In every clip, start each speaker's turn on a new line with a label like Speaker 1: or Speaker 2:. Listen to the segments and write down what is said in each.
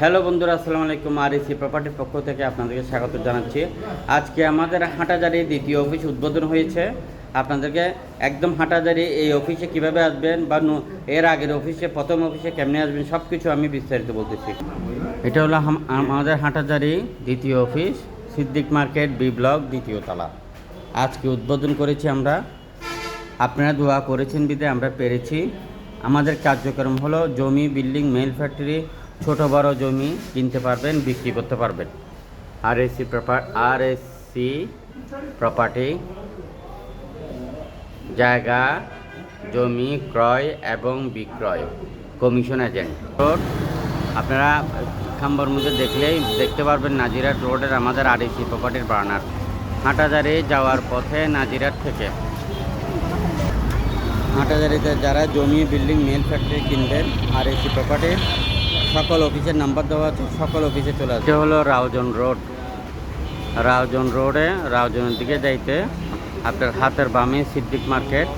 Speaker 1: Hello বন্ধুরা, আসসালামু আলাইকুম। আর এসি প্রপার্টির পক্ষ থেকে আপনাদেরকে স্বাগত জানাচ্ছি। আজকে আমাদের হাঁটাজারি দ্বিতীয় অফিস উদ্বোধন হয়েছে। আপনাদেরকে একদম হাঁটাজারি এই অফিসে কীভাবে আসবেন বা এর আগের অফিসে, প্রথম অফিসে কেমনে আসবেন সব কিছু আমি বিস্তারিত বলতেছি। এটা হলো আমাদের হাঁটাজারি দ্বিতীয় office, Siddique market, B block, দ্বিতীয় তলা। আজকে উদ্বোধন করেছি আমরা। আপনারা দোয়া করেছেন বিদে, আমরা পেরেছি। আমাদের কার্যক্রম হলো জমি, বিল্ডিং, মেল ফ্যাক্টরি ছোট বড় জমি কিনতে পারবেন, বিক্রি করতে পারবেন। আর এসি প্রপার আর এসি প্রপার্টি জায়গা, জমি, ক্রয় এবং বিক্রয় কমিশন এজেন্ট রোড আপনারা খাম্বার মধ্যে দেখলেই দেখতে পারবেন নাজিরাট রোডের আমাদের আর এসি প্রপার্টির বার্নার হাটাজারে যাওয়ার পথে নাজিরাট থেকে। হাটাজারিতে যারা জমি বিল্ডিং মেল ফ্যাক্টরি কিনবেন আর এসি প্রপার্টির সকল অফিসের নাম্বার দেওয়া আছে, সকল অফিসে চলে এটা হলো রাউজন রোড। রাউজন রোডে, রাউজনের দিকে যাইতে আপনার হাতের বামে সিদ্দিক মার্কেট,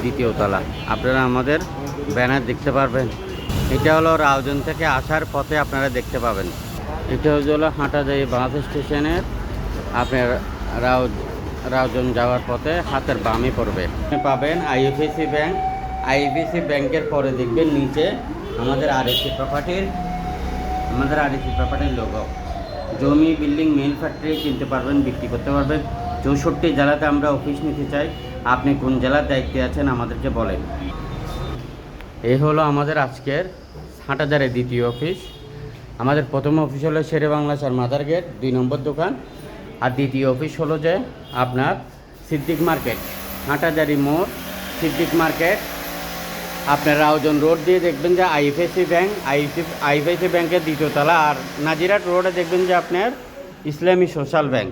Speaker 1: দ্বিতীয় তলা। আপনারা আমাদের ব্যানার দেখতে পারবেন। এটা হলো রাউজন থেকে আসার পথে আপনারা দেখতে পাবেন। এটা হলো হাটাজারি বাস স্টেশনের আপনার রাউ রাউজন যাওয়ার পথে হাতের বামে পড়বে। পাবেন আইএফএসি ব্যাংক আইএফএসি ব্যাংকের পরে দেখবেন নিচে আমাদের আরএসি প্রপার্টির আমাদের আরএসি প্রপার্টির লোগো জমি বিল্ডিং মেল ফ্যাক্টরি কিনতে পারবেন, বিক্রি করতে পারবেন। চৌষট্টি জেলাতে আমরা অফিস নিতে চাই। আপনি কোন জেলার দায়িত্বে আছেন আমাদেরকে বলেন। এই হলো আমাদের আজকের হাটাজারের দ্বিতীয় অফিস আমাদের প্রথম অফিস হলো শেরে বাংলা চার মাদার গেট, দুই নম্বর দোকান। আর দ্বিতীয় অফিস হলো যে আপনার সিদ্দিক মার্কেট হাটাজারি মোড়, সিদ্দিক মার্কেট। আপনার রাউজন রোড দিয়ে দেখবেন যে আইএফএসি ব্যাংক, আইএফএসি ব্যাংকের দ্বিতীয় তলা আর নাজিরাট রোডে দেখবেন যে আপনার ইসলামী সোশ্যাল ব্যাংক।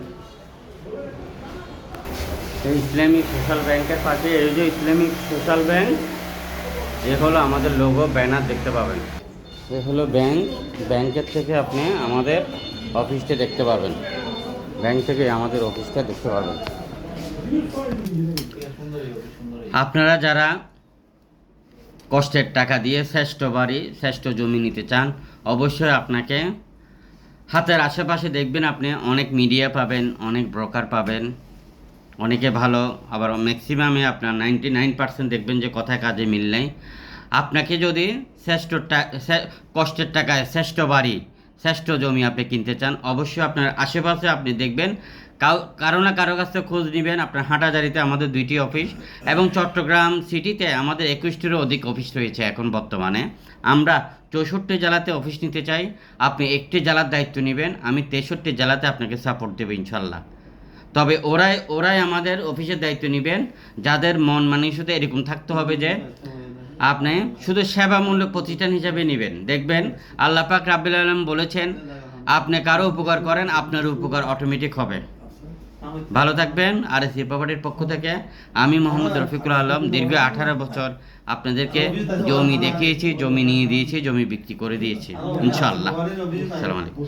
Speaker 1: এই ইসলামিক সোশ্যাল ব্যাংকের পাশে, এই যে ইসলামিক সোশ্যাল ব্যাংক, এ হলো আমাদের লোগো, ব্যানার দেখতে পাবেন। এ হলো ব্যাংক, ব্যাংকের থেকে আপনি আমাদের অফিসটা দেখতে পাবেন। ব্যাংক থেকে আমাদের অফিসটা দেখতে পাবেন। আপনারা যারা কষ্টের টাকা দিয়ে শ্রেষ্ঠ বাড়ি, শ্রেষ্ঠ জমি নিতে চান, অবশ্যই আপনাকে হাতের আশেপাশে দেখবেন আপনি অনেক মিডিয়া পাবেন, অনেক ব্রোকার পাবেন, অনেকে ভালো, আবার ম্যাক্সিমামে আপনার নাইনটি নাইন পার্সেন্ট দেখবেন যে কথায় কাজে মিল নেই। আপনাকে যদি শ্রেষ্ঠ কষ্টের টাকায় শ্রেষ্ঠ বাড়ি, শ্রেষ্ঠ জমি আপনি কিনতে চান, অবশ্যই আপনার আশেপাশে আপনি দেখবেন কারও না কারও কাছ খোঁজ নেবেন। আপনার হাঁটাজারিতে আমাদের দুইটি অফিস এবং চট্টগ্রাম সিটিতে আমাদের একুশটিরও অধিক অফিস রয়েছে এখন বর্তমানে। আমরা চৌষট্টি জেলাতে অফিস নিতে চাই। আপনি একটি জেলার দায়িত্ব নেবেন। আমি তেষট্টি জেলাতে আপনাকে সাপোর্ট দেবো ইনশাল্লাহ তবে ওরাই ওরাই আমাদের অফিসের দায়িত্ব নেবেন। যাদের মন মানসিকতা এরকম থাকতে হবে যে আপনি শুধু সেবামূলক প্রতিষ্ঠান হিসাবে নেবেন। দেখবেন আল্লাহ পাক রাব্বিল আলম বলেছেন, আপনি কারও উপকার করেন আপনার উপকার অটোমেটিক হবে। ভালো থাকবেন আর এসি প্রপার্টির পক্ষ থেকে আমি মোহাম্মদ রফিকুল আলম, দীর্ঘ আঠারো বছর আপনাদেরকে জমি দেখিয়েছি, জমি নিয়ে দিয়েছি, জমি বিক্রি করে দিয়েছি। ইনশাল্লাহ সালাম আলাইকুম